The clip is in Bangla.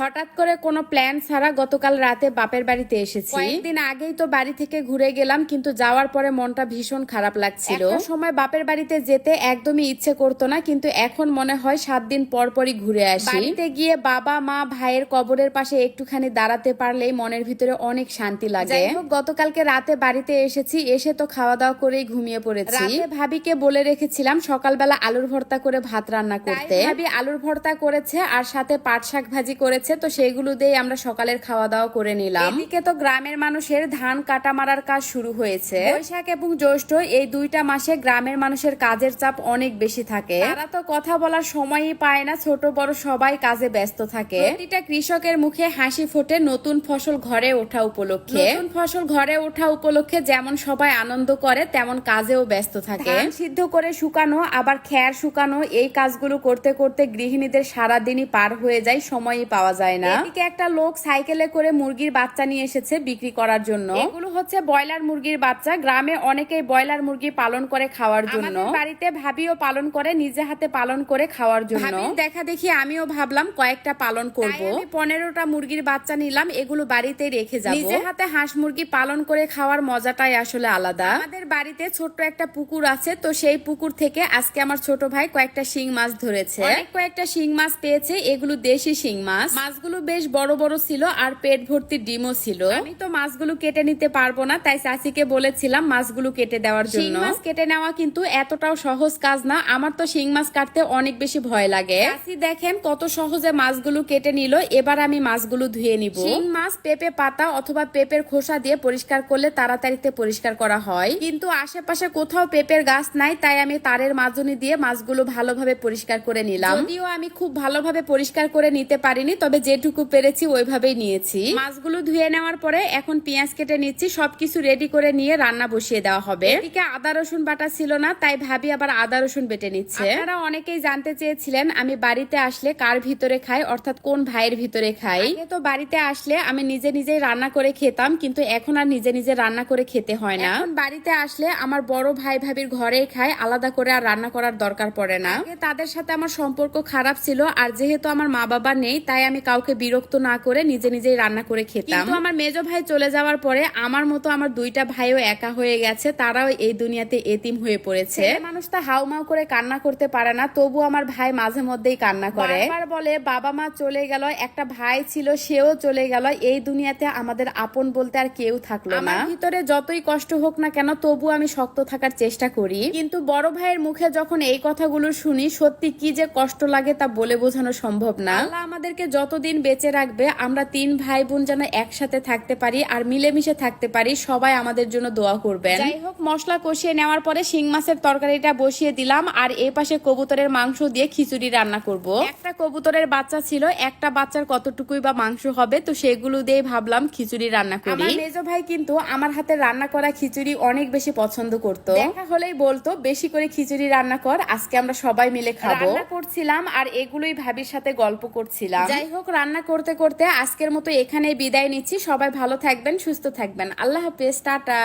হঠাৎ করে কোনো প্ল্যান ছাড়া গতকাল রাতে বাপের বাড়িতে এসেছি। কয়েকদিন আগেই তো বাড়ি থেকে ঘুরে গেলাম কিন্তু যাওয়ার পরে মনটা ভীষণ খারাপ লাগছিল। সময় বাপের বাড়িতে যেতে একদমই ইচ্ছে করতো না কিন্তু এখন মনে হয় সাত দিন পর পরই ঘুরে আসি। বাড়িতে গিয়ে বাবা মা ভাইয়ের কবরের পাশে একটুখানি দাঁড়াতে পারলেই মনের ভিতরে অনেক শান্তি লাগে। গতকালকে রাতে বাড়িতে এসেছি এসে তো খাওয়া দাওয়া করেই ঘুমিয়ে পড়েছি। রাতে ভাবিকে বলে রেখেছিলাম সকালবেলা আলুর ভর্তা করে ভাত রান্না করতে। ভাবি আলুর ভর্তা করেছে আর সাথে পাট শাক ভাজি করেছে। তো সেগুলো দিয়ে আমরা সকালের খাওয়া দাওয়া করে নিলাম। এদিকে তো গ্রামের মানুষের ধান কাটা মারার কাজ শুরু হয়েছে। বৈশাখ এবং জ্যৈষ্ঠ এই দুইটা মাসে গ্রামের মানুষের কাজের চাপ অনেক বেশি থাকে। তারা তো কথা বলার সময়ই পায় না ছোট বড় সবাই কাজে ব্যস্ত থাকে। প্রতিটা কৃষকের মুখে হাসি ফোটে নতুন ফসল ঘরে ওঠা উপলক্ষে। নতুন ফসল ঘরে ওঠা উপলক্ষে যেমন সবাই আনন্দ করে তেমন কাজেও ব্যস্ত থাকে। সিদ্ধ করে শুকানো আবার খ্যার শুকানো এই কাজগুলো করতে করতে গৃহিণীদের সারাদিনই পার হয়ে যায় সময়ই পাওয়া যায় না। এদিকে একটা লোক সাইকেলে করে মুরগির বাচ্চা নিয়ে এসেছে বিক্রি করার জন্য। এগুলো হচ্ছে ব্রয়লার মুরগির বাচ্চা। গ্রামে অনেকেই ব্রয়লার মুরগি পালন করে খাওয়ার জন্য। বাড়িতে ভাবিও পালন করে নিজে হাতে পালন করে খাওয়ার জন্য। দেখা দেখি আমিও ভাবলাম কয়েকটা পালন করব। পনেরোটা মুরগির বাচ্চা নিলাম এগুলো বাড়িতে রেখে যাব। নিজে হাতে হাঁস মুরগি পালন করে খাওয়ার মজাটাই আসলে আলাদা। আমাদের বাড়িতে ছোট্ট একটা পুকুর আছে তো সেই পুকুর থেকে আজকে আমার ছোট ভাই কয়েকটা শিং মাছ ধরেছে। কয়েকটা শিং মাছ পেয়েছে এগুলো দেশি শিং মাছ। মাছগুলো বেশ বড় বড় ছিল আর পেট ভর্তি ডিমও ছিল। আমি তো মাছগুলো কেটে নিতে পারব না তাই চাচিকে বলেছিলাম মাছগুলো কেটে দেওয়ার জন্য। মাছ কেটে নেওয়া কিন্তু এতটাও সহজ কাজ না আমার তো শিং মাছ কাটতে অনেক বেশি ভয় লাগে। চাচি দেখেন কত সহজে মাছগুলো কেটে নিল এবার আমি মাছগুলো ধুয়ে নিব। শিং মাছ পেঁপে পাতা অথবা পেঁপের খোসা দিয়ে পরিষ্কার করলে তাড়াতাড়িতে পরিষ্কার করা হয়। কিন্তু আশেপাশে কোথাও পেঁপের গাছ নাই তাই আমি তারের মাজনি দিয়ে মাছগুলো ভালোভাবে পরিষ্কার করে নিলাম। যদিও আমি খুব ভালোভাবে পরিষ্কার করে নিতে পারিনি তবে যেটুকু পেরেছি ওইভাবেই নিয়েছি। মাছগুলো ধুয়ে নেওয়ার পরে এখন পেঁয়াজ কেটে নিচ্ছি সবকিছু রেডি করে নিয়ে রান্না বসিয়ে দেওয়া হবে। এদিকে আদা রসুন বাটা ছিল না তাই ভাবি আবার আদা রসুন বেটে নিচ্ছে। আপনারা অনেকেই জানতে চেয়েছিলেন আমি বাড়িতে আসলে কার ভিতরে খাই অর্থাৎ কোন ভাইয়ের ভিতরে খাই। তো বাড়িতে আসলে আমি নিজে নিজেই রান্না করে খেতাম কিন্তু এখন আর নিজে নিজে রান্না করে খেতে হয় না। বাড়িতে আসলে আমার বড় ভাই ভাবির ঘরেই খাই আলাদা করে আর রান্না করার দরকার পড়ে না। তাদের সাথে আমার সম্পর্ক খারাপ ছিল আর যেহেতু আমার মা বাবা নেই তাই আমি কাউকে বিরক্ত না করে নিজে নিজেই রান্না করে খেতাম। কিন্তু আমার মেজো ভাই চলে যাওয়ার পরে আমার মতো আমার দুইটা ভাইও একা হয়ে গেছে তারাও এই দুনিয়াতে এতিম হয়ে পড়েছে। মানুষ তা হাউমাউ করে কান্না করতে পারে না তবু আমার ভাই মাঝে মধ্যেই কান্না করে। বলে বাবা মা চলে গেল একটা ভাই ছিল সেও চলে গেল এই দুনিয়াতে আমাদের আপন বলতে আর কেউ থাকল না। আমার ভিতরে যতই কষ্ট হোক না কেন তবু আমি শক্ত থাকার চেষ্টা করি। কিন্তু বড় ভাইয়ের মুখে যখন এই কথাগুলো শুনি সত্যি কি যে কষ্ট লাগে তা বলে বোঝানো সম্ভব না। আল্লাহ আমাদেরকে যতদিন বেঁচে রাখবে আমরা তিন ভাই বোন যেন একসাথে থাকতে পারি আর মিলেমিশে থাকতে পারি সবাই আমাদের জন্য দোয়া করবেন। যাই হোক মশলা কষিয়ে নেওয়ার পরে শিং মাছের তরকারিটা বসিয়ে দিলাম আর এই পাশে কবুতরের মাংস দিয়ে খিচুড়ি রান্না করব। একটা কবুতরের বাচ্চা ছিল একটা বাচ্চার কতটুকুই বা মাংস হবে তো সেগুলো দিয়ে ভাবলাম খিচুড়ি রান্না করি। আমার মেজো ভাই কিন্তু আমার হাতে রান্না করা খিচুড়ি অনেক বেশি পছন্দ করতো। দেখা হলেই বলতো বেশি করে খিচুড়ি রান্না কর আজকে আমরা সবাই মিলে খাব। রান্না করছিলাম আর এগুলোই ভাবির সাথে গল্প করছিলাম। যাই হোক রান্না করতে করতে আজকের মতো এখানেই বিদায় নিচ্ছি। সবাই ভালো থাকবেন, সুস্থ থাকবেন। আল্লাহ হাফেজ, টাটা।